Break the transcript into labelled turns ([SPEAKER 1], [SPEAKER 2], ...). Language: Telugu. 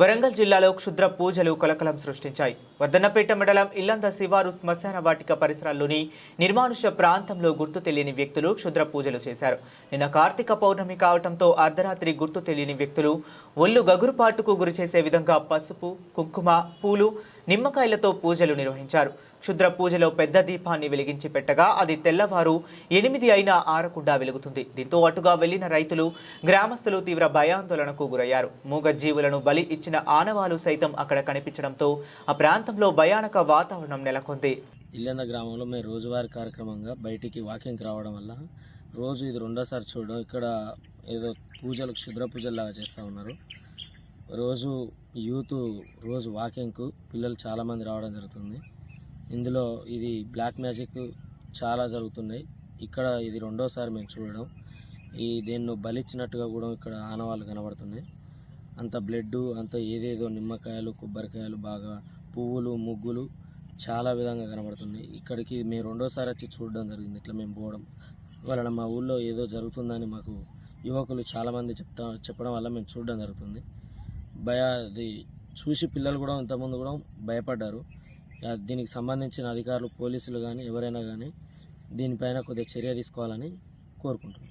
[SPEAKER 1] వరంగల్ జిల్లాలో క్షుద్ర పూజలు కలకలం సృష్టించాయి. వర్ధన్నపేట మండలం ఇల్లంద శివారు శ్మశాన వాటిక పరిసరాల్లోని నిర్మానుష్య ప్రాంతంలో గుర్తు తెలియని వ్యక్తులు క్షుద్ర పూజలు చేశారు. నిన్న కార్తీక పౌర్ణమి కావడంతో అర్ధరాత్రి గుర్తు తెలియని వ్యక్తులు ఒళ్ళు గగురుపాటుకు గురి చేసే విధంగా పసుపు కుంకుమ పూలు నిమ్మకాయలతో పూజలు నిర్వహించారు. క్షుద్ర పూజలో పెద్ద దీపాన్ని వెలిగించి పెట్టగా అది తెల్లవారు ఎనిమిది అయినా ఆరకుండా వెలుగుతుంది. దీంతో అటుగా వెళ్ళిన రైతులు గ్రామస్తులు తీవ్ర భయాందోళనకు గురయ్యారు. మూగ జీవులను బలి ఇచ్చిన ఆనవాలు సైతం అక్కడ కనిపించడంతో ఆ ప్రాంతంలో భయానక వాతావరణం నెలకొంది.
[SPEAKER 2] ఇల్లెంద గ్రామంలో మేము రోజువారీ కార్యక్రమంగా బయటికి వాకింగ్కి రావడం వల్ల రోజు ఇది రెండోసారి చూడడం ఇక్కడ ఏదో పూజలు క్షుద్ర పూజల్లాగా చేస్తూ ఉన్నారు. రోజు యూత్ రోజు వాకింగ్కు పిల్లలు చాలామంది రావడం జరుగుతుంది. ఇందులో ఇది బ్లాక్ మ్యాజిక్ చాలా జరుగుతున్నాయి ఇక్కడ ఇది రెండోసారి మేము చూడడం. ఈ దీన్ని బలిచ్చినట్టుగా కూడా ఇక్కడ ఆనవాళ్ళు కనబడుతున్నాయి. అంత బ్లడ్ అంత ఏదేదో నిమ్మకాయలు కొబ్బరికాయలు బాగా పువ్వులు ముగ్గులు చాలా విధంగా కనబడుతున్నాయి. ఇక్కడికి మేము రెండోసారి వచ్చి చూడడం జరిగింది. ఇట్లా మేము పోవడం వలన మా ఊళ్ళో ఏదో జరుగుతుందని మాకు యువకులు చాలామంది చెప్తా చెప్పడం వల్ల మేము చూడడం జరుగుతుంది. భయ అది చూసి పిల్లలు కూడా ఇంతకుముందు కూడా భయపడ్డారు. దీనికి సంబంధించిన అధికారులు పోలీసులు కానీ ఎవరైనా కానీ దీనిపైన కొద్దిగా చర్య తీసుకోవాలని కోరుకుంటున్నాం.